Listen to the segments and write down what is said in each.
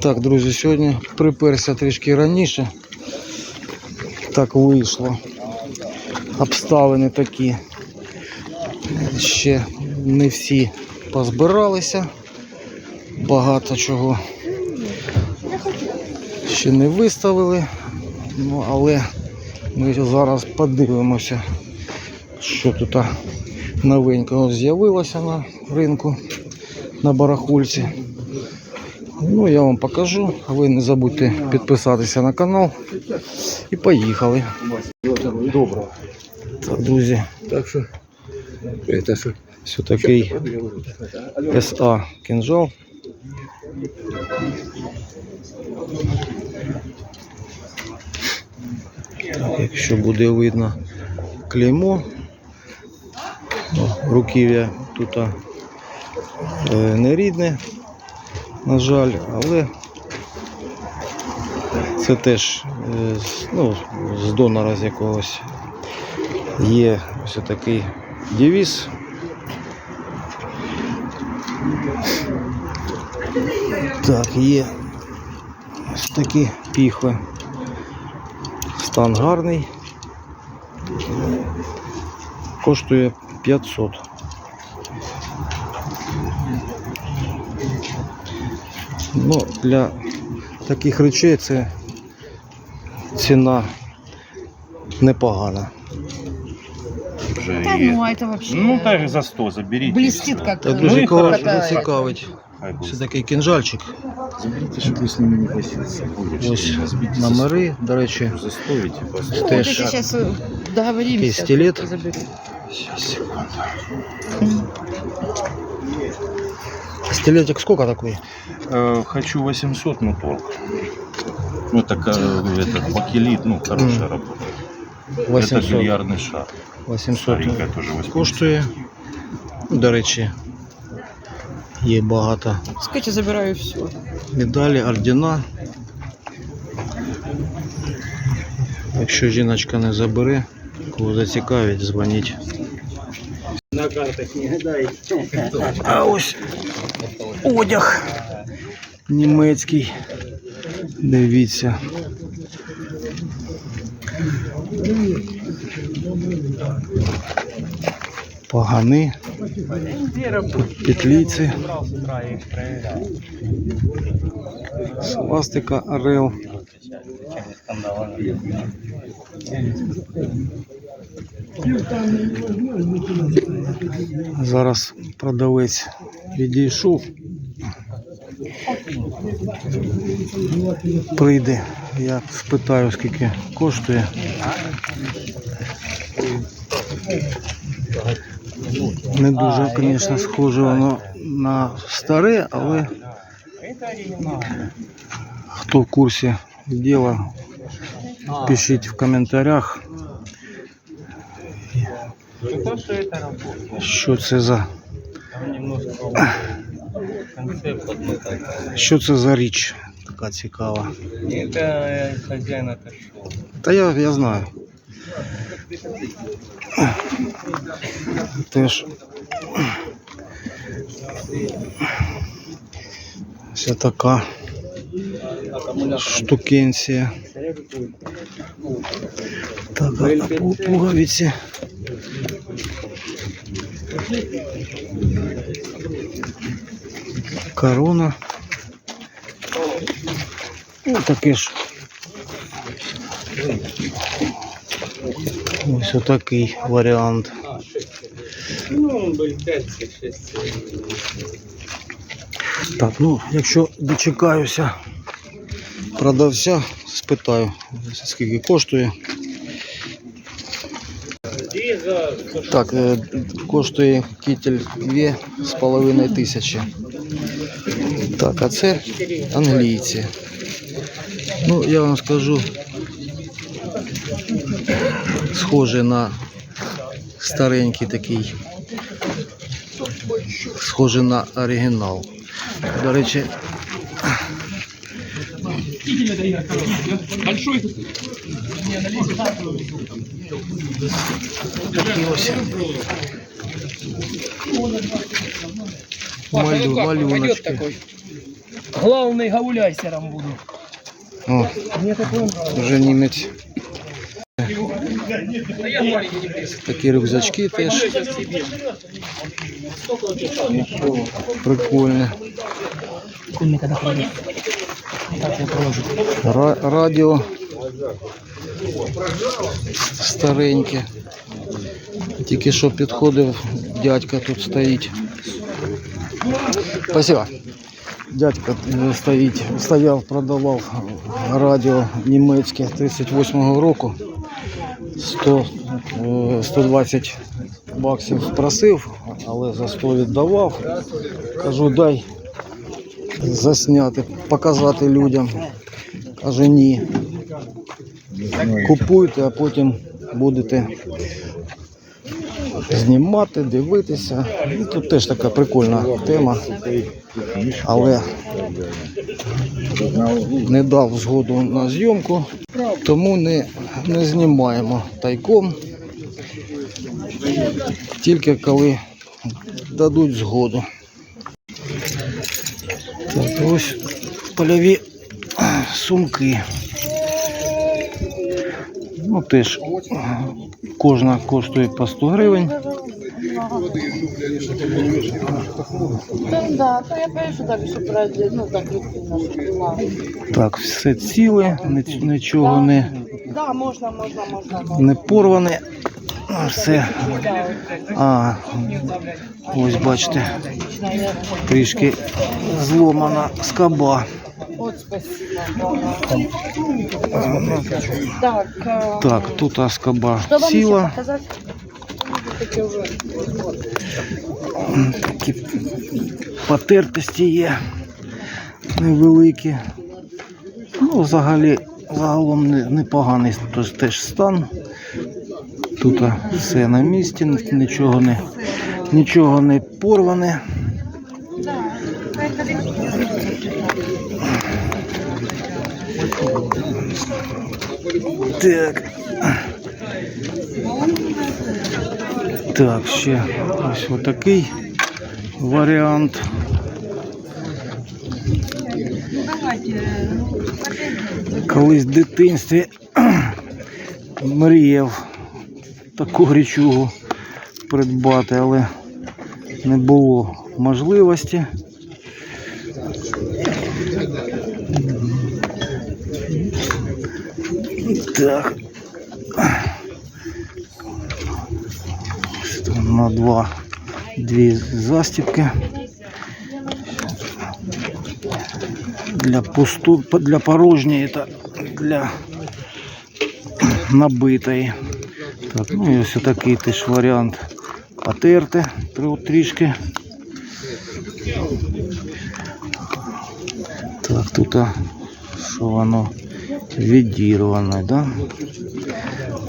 Так, друзі, сьогодні приперся трішки раніше. Так вийшло. Обставини такі. Ще не всі позбиралися. Багато чого ще не виставили. Ну, але ми зараз подивимося, що тут новенького з'явилося на ринку на барахульці. Ну, я вам покажу. Ви не забудьте підписатися на канал. І поїхали. Добро. Так, друзі, Так що, это що? все такий СА кінжал. Так, якщо буде видно клеймо, руків'я тут е, не рідне, на жаль, але це теж е, ну, з донора з якогось є ось такий девіз. Так, є ось такі піхви. Стан гарний. Коштує 500. Ну, для таких речей це ціна непогана. Вже Да є. ну, а это вообще Ну, так за 100 заберите. блестит как Та ну, и кого хватает. цікавить. Хай буде. Це такий кінжальчик. Заберіть, щоб ви з ними не просилися. Ось номери, до речі, Застоїть і Ну, вот Теж. если сейчас э, договоримся, Такий стилет. то заберу. Стилетик сколько такой? Э, хочу 800, но торг. Ну, так, э, это, бакелит, ну, хорошая работа. Это 800. бильярдный шар. 800 Старенькая тоже 800. коштує. До речі, є багато Скажите, забираю все. медалі, ордена. Якщо жіночка не забере, кого зацікавить, дзвоніть. А ось одяг німецький. Дивіться. Пагани. Петлиці. Свастика Орел. Зараз продавець відійшов. Прийде, я спитаю, скільки коштує. Не дуже, звісно, схоже воно на старе, але хто в курсі діла, пишіть в коментарях. Що це за що це за річ така цікава? Это хозяин отошел. Та я, я знаю. Теж. Це така штукенція. Так, а пу- пуговиці. Корона. Ну, таке ж Ось отакий варіант. Был 5-6. Так, ну, якщо дочекаюся продавця, спитаю, скільки коштує. Так, е, коштує кітель 2,5 тисячі. Так, а це англійці. Ну, я вам скажу, схоже на старенький такий, схоже на оригінал. До речі, ось малю, малюночки. Главний гауляйсером буду. О, вже німець. Такі рюкзачки теж. Прикольні. Кульми когда ходит. Так я положу. Ра- радіо Стареньке. Тільки що підходив, дядька тут стоїть. Спасибо. Дядька е, стоїть, стояв, продавав радіо німецьке 38-го року. 100, е, 120 баксів просив, але за 100 віддавав. Кажу, дай засняти, показати людям. Каже, ні. Купуйте, а потім будете знімати, дивитися. Ну, Тут теж така прикольна тема. Але не дав згоду на зйомку, тому не, не знімаємо тайком. Тільки коли дадуть згоду. Так, ось польові сумки. Ну, теж кожна коштує по 100 гривень. Так, ну так все ціле, нічого не, не порване. Все. А, ось бачите, трішки зломана скоба. От спасибо. Так, а, Так, тут а, скоба що вам ще ціла. показати? Таке вже. Такі потертості є невеликі. Ну, взагалі, загалом непоганий тож теж стан. Тут все на місці, нічого не, нічого не порване. Так. Так, ще ось отакий варіант. Колись в дитинстві мріяв таку річугу придбати, але не було можливості. Так. Ось там На два дві застібки. Для пусту, для порожньої та для набитої. Так, ну і ось такий теж варіант потерти тру- трішки. Так, тут а, що воно Відірване, да?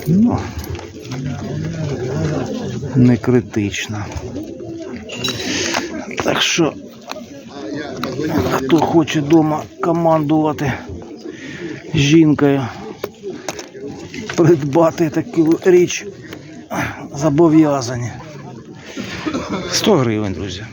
Ну, не критично. Так що, хто хоче вдома командувати жінкою, придбати таку річ, зобов'язані. 100 гривень, друзі.